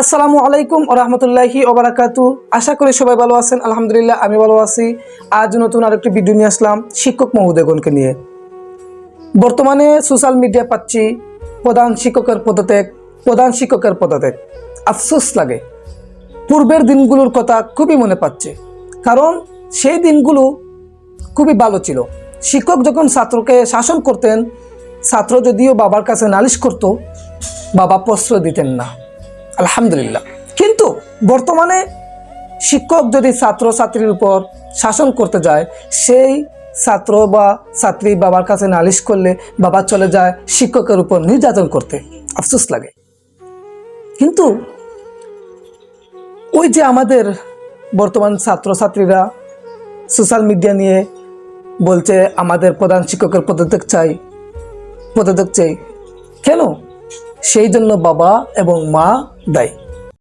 আসসালামু আলাইকুম রহমতুল্লাহি ওবরাকাতু আশা করি সবাই ভালো আছেন, আলহামদুলিল্লাহ আমি ভালো আছি। আজ নতুন আরেকটি ভিডিও নিয়ে আসলাম শিক্ষক মহোদয়গণকে নিয়ে। বর্তমানে সোশ্যাল মিডিয়া পাচ্ছি প্রধান শিক্ষকের পদত্যাগ, প্রধান শিক্ষকের পদত্যাগ। আফসোস লাগে। পূর্বের দিনগুলোর কথা খুবই মনে পাচ্ছে কারণ সেই দিনগুলো খুবই ভালো ছিল। শিক্ষক যখন ছাত্রকে শাসন করতেন, ছাত্র যদিও বাবার কাছে নালিশ করত, বাবা প্রশ্রয় দিতেন না। আলহামদুলিল্লাহ। কিন্তু বর্তমানে শিক্ষক যদি ছাত্র ছাত্রীর উপর শাসন করতে যায়, সেই ছাত্র বা ছাত্রী বাবার কাছে নালিশ করলে বাবা চলে যায় শিক্ষকের উপর নির্যাতন করতে। আফসোস লাগে। কিন্তু ওই যে আমাদের বর্তমান ছাত্রছাত্রীরা সোশ্যাল মিডিয়া নিয়ে বলছে, আমাদের প্রধান শিক্ষকের পদত্যাগ চাই পদত্যাগ চাই। কেন? সেই জন্য বাবা এবং মা দায়ী।